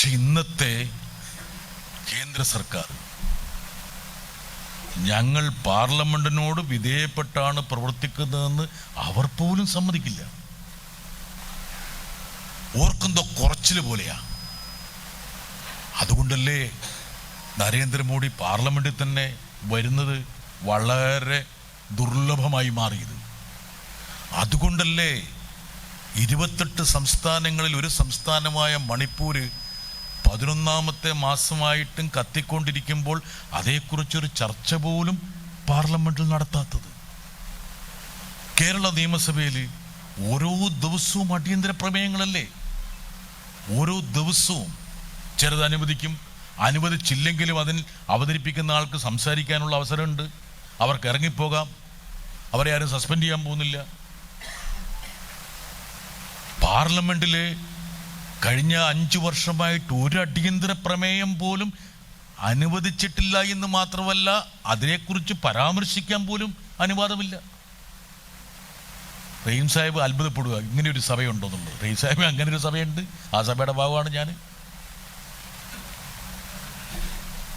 പക്ഷെ ഇന്നത്തെ കേന്ദ്ര സർക്കാർ ഞങ്ങൾ പാർലമെന്റിനോട് വിധേയപ്പെട്ടാണ് പ്രവർത്തിക്കുന്നതെന്ന് അവർ പോലും സമ്മതിക്കില്ല. ഓർക്കുന്തോ കുറച്ചിൽ പോലെയാ. അതുകൊണ്ടല്ലേ നരേന്ദ്രമോദി പാർലമെന്റിൽ തന്നെ വരുന്നത് വളരെ ദുർലഭമായി മാറിയത്. അതുകൊണ്ടല്ലേ ഇരുപത്തെട്ട് സംസ്ഥാനങ്ങളിൽ ഒരു സംസ്ഥാനമായ മണിപ്പൂര് പതിനൊന്നാമത്തെ മാസമായിട്ടും കത്തിക്കൊണ്ടിരിക്കുമ്പോൾ അതേക്കുറിച്ചൊരു ചർച്ച പോലും പാർലമെന്റിൽ നടത്താത്തത്. കേരള നിയമസഭയിൽ ഓരോ ദിവസവും അടിയന്തര പ്രമേയങ്ങളല്ലേ? ഓരോ ദിവസവും ചിലത് അനുവദിക്കും അനുവദിച്ചില്ലെങ്കിലും അതിന് അവതരിപ്പിക്കുന്ന ആൾക്ക് സംസാരിക്കാനുള്ള അവസരമുണ്ട്. അവർക്ക് ഇറങ്ങിപ്പോകാം. അവരെ ആരും സസ്പെൻഡ് ചെയ്യാൻ പോകുന്നില്ല. പാർലമെന്റിലെ കഴിഞ്ഞ അഞ്ചു വർഷമായിട്ട് ഒരു അടിയന്തര പ്രമേയം പോലും അനുവദിച്ചിട്ടില്ല എന്ന് മാത്രമല്ല അതിനെക്കുറിച്ച് പരാമർശിക്കാൻ പോലും അനുവാദമില്ല. റഹീം സാഹിബ് അത്ഭുതപ്പെടുക ഇങ്ങനെ ഒരു സഭയുണ്ടോ എന്നുള്ളത്. റഹീം സാഹിബ് അങ്ങനെ ഒരു സഭയുണ്ട്. ആ സഭയുടെ ഭാഗമാണ് ഞാൻ.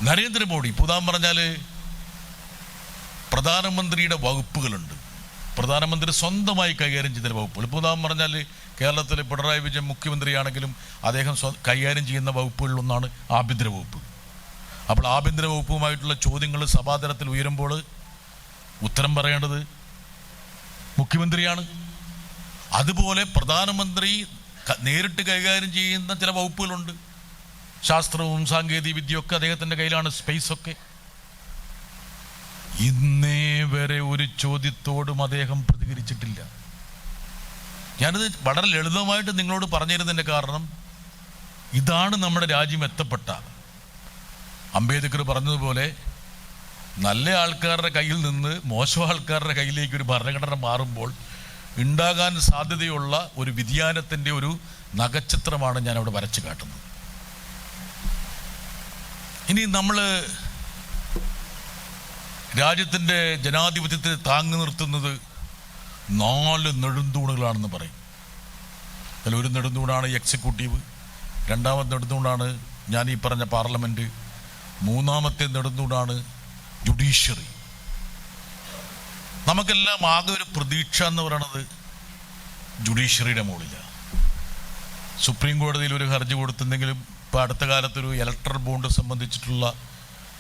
നരേന്ദ്രമോദി പുതാൻ പറഞ്ഞാൽ പ്രധാനമന്ത്രിയുടെ വകുപ്പുകളുണ്ട്. പ്രധാനമന്ത്രി സ്വന്തമായി കൈകാര്യം ചെയ്ത വകുപ്പുകൾ ഇപ്പോൾ പറഞ്ഞാൽ കേരളത്തിൽ പിണറായി വിജയൻ മുഖ്യമന്ത്രിയാണെങ്കിലും അദ്ദേഹം കൈകാര്യം ചെയ്യുന്ന വകുപ്പുകളിലൊന്നാണ് ആഭ്യന്തര വകുപ്പ്. അപ്പോൾ ആഭ്യന്തര വകുപ്പുമായിട്ടുള്ള ചോദ്യങ്ങൾ സഭാതലത്തിൽ ഉയരുമ്പോൾ ഉത്തരം പറയേണ്ടത് മുഖ്യമന്ത്രിയാണ്. അതുപോലെ പ്രധാനമന്ത്രി നേരിട്ട് കൈകാര്യം ചെയ്യുന്ന ചില വകുപ്പുകളുണ്ട്. ശാസ്ത്രവും സാങ്കേതിക വിദ്യയൊക്കെ അദ്ദേഹത്തിന്റെ കയ്യിലാണ് സ്പേസ് ഒക്കെ ഇന്നേ വരെ ഒരു ചോദ്യത്തോടും അദ്ദേഹം പ്രതികരിച്ചിട്ടില്ല. ഞാനിത് വളരെ ലളിതമായിട്ട് നിങ്ങളോട് പറഞ്ഞിരുന്നതിന്റെ കാരണം ഇതാണ് നമ്മുടെ രാജ്യം എത്തപ്പെട്ട. അംബേദ്കർ പറഞ്ഞതുപോലെ നല്ല ആൾക്കാരുടെ കയ്യിൽ നിന്ന് മോശം ആൾക്കാരുടെ കയ്യിലേക്ക് ഒരു ഭരണഘടന മാറുമ്പോൾ ഉണ്ടാകാൻ സാധ്യതയുള്ള ഒരു വ്യതിയാനത്തിന്റെ ഒരു നഗച്ചിത്രമാണ് ഞാൻ അവിടെ വരച്ചു കാട്ടുന്നത്. ഇനി നമ്മൾ രാജ്യത്തിന്റെ ജനാധിപത്യത്തെ താങ്ങി നിർത്തുന്നത് നാല് നെടുന്തൂണുകളാണെന്ന് പറയും. അതിൽ ഒരു നെടുന്തൂണാണ് എക്സിക്യൂട്ടീവ് രണ്ടാമത്തെ നെടുന്തൂണാണ് ഞാൻ ഈ പറഞ്ഞ പാർലമെന്റ് മൂന്നാമത്തെ നെടുന്തൂണാണ് ജുഡീഷ്യറി. നമുക്കെല്ലാം ആകെ ഒരു പ്രതീക്ഷ എന്ന് പറയുന്നത് ജുഡീഷ്യറിയുടെ മുകളിലാണ് സുപ്രീം കോടതിയിൽ ഒരു ഹർജി കൊടുത്തെന്തെങ്കിലും ഇപ്പോൾ അടുത്ത കാലത്തൊരു ഇലക്ട്രൽ ബോണ്ട് സംബന്ധിച്ചിട്ടുള്ള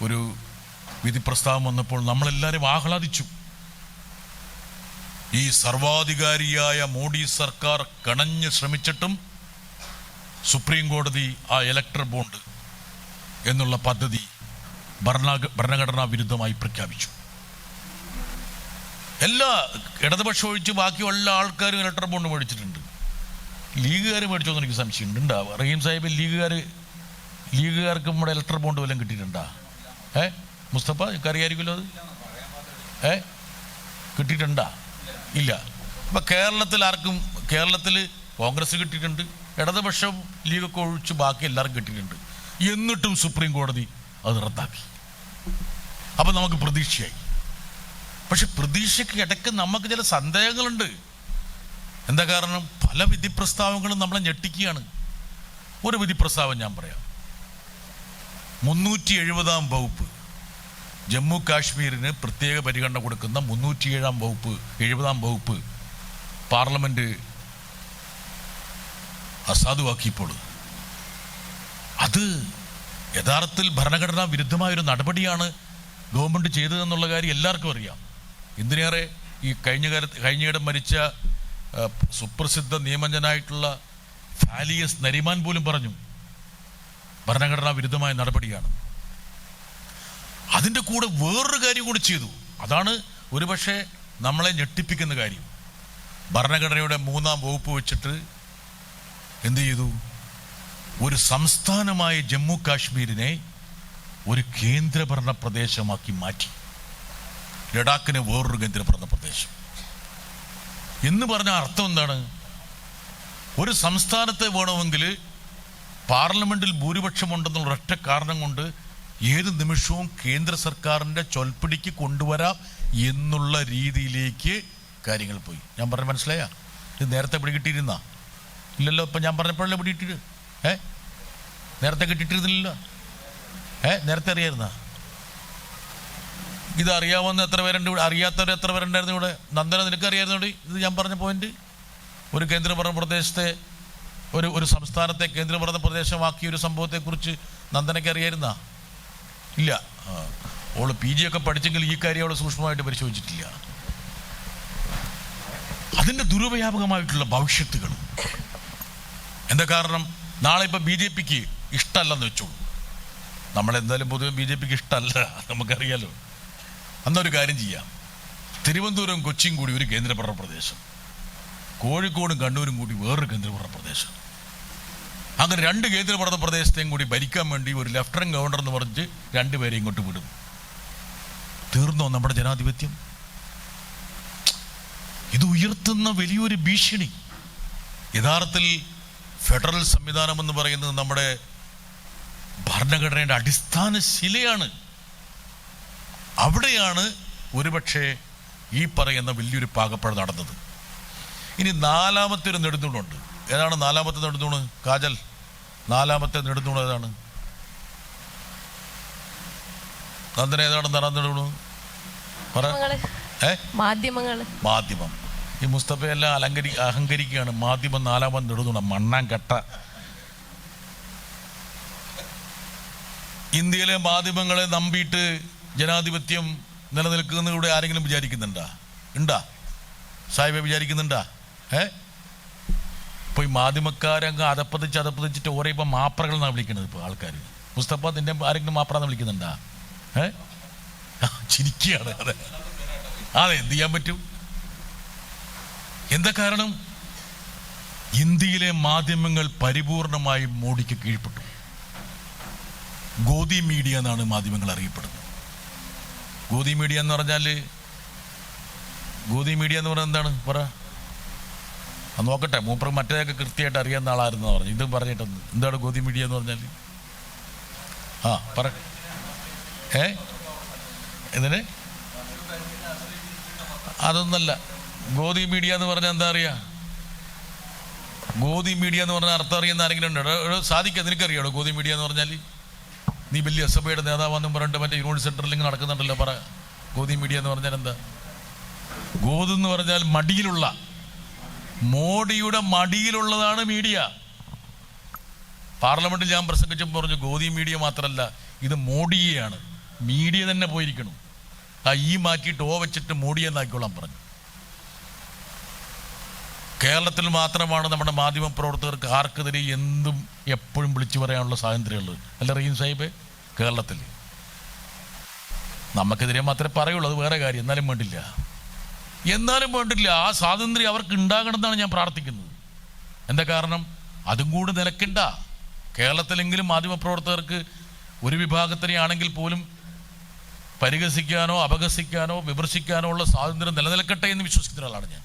ഒരു വിധി പ്രസ്താവം വന്നപ്പോൾ നമ്മളെല്ലാവരും ആഹ്ലാദിച്ചു. ഈ സർവാധികാരിയായ മോഡി സർക്കാർ കണഞ്ഞ് ശ്രമിച്ചിട്ടും സുപ്രീം കോടതി ആ ഇലക്ടർ ബോണ്ട് എന്നുള്ള പദ്ധതി ഭരണ ഭരണഘടനാ വിരുദ്ധമായി പ്രഖ്യാപിച്ചു. എല്ലാ ഇടതുപക്ഷം ഒഴിച്ച് ബാക്കിയുള്ള ആൾക്കാരും ഇലക്ടർ ബോണ്ട് മേടിച്ചിട്ടുണ്ട്. ലീഗുകാർ മേടിച്ചോന്ന് എനിക്ക് സംശയമുണ്ട്. ഉണ്ടാവുക റഹീം സാഹിബ് ലീഗുകാർ ലീഗുകാർക്ക് നമ്മുടെ ഇലക്ടർ ബോണ്ട് വല്ലതും കിട്ടിയിട്ടുണ്ടാ? ഏ? മുസ്തഫ എനിക്ക് അറിയായിരിക്കുമല്ലോ അത്? ഏ? കിട്ടിയിട്ടുണ്ടാ? ഇല്ല. അപ്പം കേരളത്തിൽ ആർക്കും കേരളത്തിൽ കോൺഗ്രസ് കിട്ടിയിട്ടുണ്ട് ഇടതുപക്ഷം ലീഗൊക്കെ ഒഴിച്ച് ബാക്കി എല്ലാവർക്കും കിട്ടിയിട്ടുണ്ട്. എന്നിട്ടും സുപ്രീം കോടതി അത് റദ്ദാക്കി. അപ്പം നമുക്ക് പ്രതീക്ഷയായി. പക്ഷെ പ്രതീക്ഷയ്ക്ക് ഇടയ്ക്ക് നമുക്ക് ചില സന്ദേഹങ്ങളുണ്ട്. എന്താ കാരണം? പല വിധി പ്രസ്താവങ്ങളും നമ്മളെ ഞെട്ടിക്കുകയാണ്. ഒരു വിധി പ്രസ്താവം ഞാൻ പറയാം. മുന്നൂറ്റി എഴുപതാം വകുപ്പ്. ജമ്മു കാശ്മീരിന് പ്രത്യേക പരിഗണന കൊടുക്കുന്ന മുന്നൂറ്റിയേഴാം വകുപ്പ് എഴുപതാം വകുപ്പ് പാർലമെന്റ് അസാധുവാക്കിയപ്പോൾ അത് യഥാർത്ഥത്തിൽ ഭരണഘടനാ വിരുദ്ധമായ ഒരു നടപടിയാണ് ഗവൺമെന്റ് ചെയ്തതെന്നുള്ള കാര്യം എല്ലാവർക്കും അറിയാം. എന്തിനേറെ ഈ കഴിഞ്ഞ കാലത്ത് കഴിഞ്ഞയിടം മരിച്ച സുപ്രസിദ്ധ നിയമജ്ഞനായിട്ടുള്ള ഫാലിയസ് നരിമാൻ പോലും പറഞ്ഞു ഭരണഘടനാ വിരുദ്ധമായ നടപടിയാണ്. അതിന്റെ കൂടെ വേറൊരു കാര്യം കൂടി ചെയ്തു. അതാണ് ഒരുപക്ഷെ നമ്മളെ ഞെട്ടിപ്പിക്കുന്ന കാര്യം. ഭരണഘടനയുടെ മൂന്നാം വകുപ്പ് വെച്ചിട്ട് എന്ത് ചെയ്തു? ഒരു സംസ്ഥാനമായ ജമ്മു കാശ്മീരിനെ ഒരു കേന്ദ്രഭരണ പ്രദേശമാക്കി മാറ്റി. ലഡാക്കിനെ വേറൊരു കേന്ദ്രഭരണ പ്രദേശം. എന്ന് പറഞ്ഞ അർത്ഥം എന്താണ്? ഒരു സംസ്ഥാനത്തെ വേണമെങ്കിൽ പാർലമെന്റിൽ ഭൂരിപക്ഷമുണ്ടെന്നുള്ള ഒറ്റ കാരണം കൊണ്ട് ഏത് നിമിഷവും കേന്ദ്ര സർക്കാരിന്റെ ചൊൽപ്പിടിക്ക് കൊണ്ടുവരാം എന്നുള്ള രീതിയിലേക്ക് കാര്യങ്ങൾ പോയി. ഞാൻ പറഞ്ഞ മനസ്സിലായ? ഇത് നേരത്തെ പിടികിട്ടിയിരുന്ന ഇല്ലല്ലോ ഇപ്പം ഞാൻ പറഞ്ഞപ്പോഴല്ലേ പിടികിട്ടിട്ട് ഏ? നേരത്തെ കിട്ടിയിട്ടിരുന്നില്ല ഏ? നേരത്തെ അറിയായിരുന്ന? ഇത് അറിയാവുന്ന എത്ര പേരുണ്ട് ഇവിടെ? അറിയാത്തവർ എത്ര പേരുണ്ടായിരുന്നു ഇവിടെ? നന്ദന നിനക്ക് അറിയായിരുന്നു ഇവിടെ? ഇത് ഞാൻ പറഞ്ഞ പോയിന്റ് ഒരു കേന്ദ്രഭരണ പ്രദേശത്തെ ഒരു ഒരു സംസ്ഥാനത്തെ കേന്ദ്രഭരണ പ്രദേശമാക്കിയ ഒരു സംഭവത്തെക്കുറിച്ച് നന്ദനയ്ക്ക് അറിയായിരുന്ന? ഇല്ല. ഓൾ പി ജി ഒക്കെ പഠിച്ചെങ്കിൽ ഈ കാര്യം അവൾ സൂക്ഷ്മമായിട്ട് പരിശോധിച്ചിട്ടില്ല. അതിന്റെ ദുരുപയോഗമായിട്ടുള്ള ഭവിഷ്യത്തുകൾ എന്താ കാരണം? നാളെ ഇപ്പം ബി ജെ പിക്ക് ഇഷ്ടമല്ലെന്ന് വെച്ചോളൂ. നമ്മളെന്തായാലും പൊതുവെ ബി ജെ പിക്ക് ഇഷ്ടമല്ല. നമുക്കറിയാലോ. അന്നൊരു കാര്യം ചെയ്യാം. തിരുവനന്തപുരം കൊച്ചിയും കൂടി ഒരു കേന്ദ്രഭരണ പ്രദേശം. കോഴിക്കോടും കണ്ണൂരും കൂടി വേറൊരു കേന്ദ്രഭരണ പ്രദേശം. അങ്ങനെ രണ്ട് കേന്ദ്രഭരണ പ്രദേശത്തെയും കൂടി ഭരിക്കാൻ വേണ്ടി ഒരു ലഫ്റ്റനന്റ് ഗവർണർ എന്ന് പറഞ്ഞ് രണ്ടുപേരെ ഇങ്ങോട്ട് വിടും. തീർന്നോ നമ്മുടെ ജനാധിപത്യം? ഇത് ഉയർത്തുന്ന വലിയൊരു ഭീഷണി. യഥാർത്ഥത്തിൽ ഫെഡറൽ സംവിധാനം എന്ന് പറയുന്നത് നമ്മുടെ ഭരണഘടനയുടെ അടിസ്ഥാന ശിലയാണ്. അവിടെയാണ് ഒരുപക്ഷെ ഈ പറയുന്ന വലിയൊരു പാകപ്പഴ നടന്നത്. ഇനി നാലാമത്തെ ഒരു നെടുന്തൂണുണ്ട് ഏതാണ് നാലാമത്തെ നെടുന്തൂണ് കാജൽ. നാലാമത്തെ നെടുന്തൂണ് ഏതാണ്? നന്ദന ഏതാണ് നാലാം നെടുന്തൂണ് പറ. ഏ? മാധ്യമം. ഈ മുസ്തഫയെല്ലാം അലങ്കരി അഹങ്കരിക്കുകയാണ്. മാധ്യമം നാലാമത് നെടുതുണ മണ്ണാൻ കട്ട. ഇന്ത്യയിലെ മാധ്യമങ്ങളെ നമ്പിയിട്ട് ജനാധിപത്യം നിലനിൽക്കുന്നതിലൂടെ ആരെങ്കിലും വിചാരിക്കുന്നുണ്ടാ? ഉണ്ടാ സാഹിബ വിചാരിക്കുന്നുണ്ടാ? ഏ? ഇപ്പൊ ഈ മാധ്യമക്കാരങ്ങ് അതപ്പതിച്ച് അതപ്പതിച്ചിട്ട് ഓരോ ഇപ്പൊ മാപ്രകൾ എന്നാണ് വിളിക്കുന്നത് ഇപ്പൊ ആൾക്കാർ മുസ്തഫ നിന്റെ ആരെങ്കിലും മാപ്രാന്ന് വിളിക്കുന്നുണ്ടാ? ഏ? ചിരിക്കുകയാണ്. അതെ. അതെ എന്ത് ചെയ്യാൻ പറ്റും? എന്താ കാരണം? ഇന്ത്യയിലെ മാധ്യമങ്ങൾ പരിപൂർണമായും മോഡിക്ക് കീഴ്പ്പെട്ടു. ഗോതി മീഡിയ എന്നാണ് മാധ്യമങ്ങൾ അറിയപ്പെടുന്നത്. ഗോതി മീഡിയ എന്ന് പറഞ്ഞാൽ ഗോതി മീഡിയ എന്ന് പറഞ്ഞാൽ എന്താണ്? പറ. നോക്കട്ടെ മൂപ്പർ മറ്റേതൊക്കെ കൃത്യമായിട്ട് അറിയാവുന്ന ആളായിരുന്നു പറഞ്ഞു. ഇതും പറഞ്ഞിട്ടൊന്ന് എന്താണ് ഗോതി മീഡിയ എന്ന് പറഞ്ഞാൽ ആ പറ. ഏ? എന്തിന്? അതൊന്നല്ല. ഗോതി മീഡിയ എന്ന് പറഞ്ഞാൽ എന്താ അറിയാ? ഗോതി മീഡിയ എന്ന് പറഞ്ഞാൽ അർത്ഥം അറിയുന്ന ആരെങ്കിലും ഉണ്ടോ? സാധിക്കാം ഗോതി നിനക്കറിയാടോ ഗോദി മീഡിയ എന്ന് പറഞ്ഞാൽ നീ വലിയ എസ് എഫ് നേതാവെന്നും പറഞ്ഞിട്ട് മറ്റേ യൂണിറ്റ് സെന്ററിൽ ഇങ്ങനെ നടക്കുന്നുണ്ടല്ലോ പറ. ഗോതി മീഡിയ എന്ന് പറഞ്ഞാൽ എന്താ? ഗോത് എന്ന് പറഞ്ഞാൽ മടിയിലുള്ള മോഡിയുടെ മടിയിലുള്ളതാണ് മീഡിയ. പാർലമെന്റിൽ ഞാൻ പ്രസംഗിച്ചപ്പോൾ പറഞ്ഞു ഗോദി മീഡിയ മാത്രമല്ല ഇത് മോഡിയെയാണ്. മീഡിയ തന്നെ പോയിരിക്കണം. ആ ഈ മാറ്റിയിട്ട് ഓ വെച്ചിട്ട് മോഡിയെ എന്നാക്കിക്കോളാൻ പറഞ്ഞു. കേരളത്തിൽ മാത്രമാണ് നമ്മുടെ മാധ്യമ പ്രവർത്തകർക്ക് ആർക്കെതിരെ എന്തും എപ്പോഴും വിളിച്ചു പറയാനുള്ള സ്വാതന്ത്ര്യമുള്ളത്. അല്ല റീം സാഹിബ്? കേരളത്തിൽ. നമുക്കെതിരെ മാത്രമേ പറയുള്ളൂ അത് വേറെ കാര്യം. എന്നാലും വേണ്ടില്ല. എന്നാലും വേണ്ടില്ല. ആ സ്വാതന്ത്ര്യം അവർക്ക് ഉണ്ടാകണമെന്നാണ് ഞാൻ പ്രാർത്ഥിക്കുന്നത്. എന്താ കാരണം? അതും കൂടി നിലക്കണ്ട. കേരളത്തിലെങ്കിലും മാധ്യമപ്രവർത്തകർക്ക് ഒരു വിഭാഗത്തിനെ ആണെങ്കിൽ പോലും പരിഹസിക്കാനോ അപഹസിക്കാനോ വിമർശിക്കാനോ ഉള്ള സ്വാതന്ത്ര്യം നിലനിൽക്കട്ടെ എന്ന് വിശ്വസിക്കുന്ന ഒരാളാണ് ഞാൻ.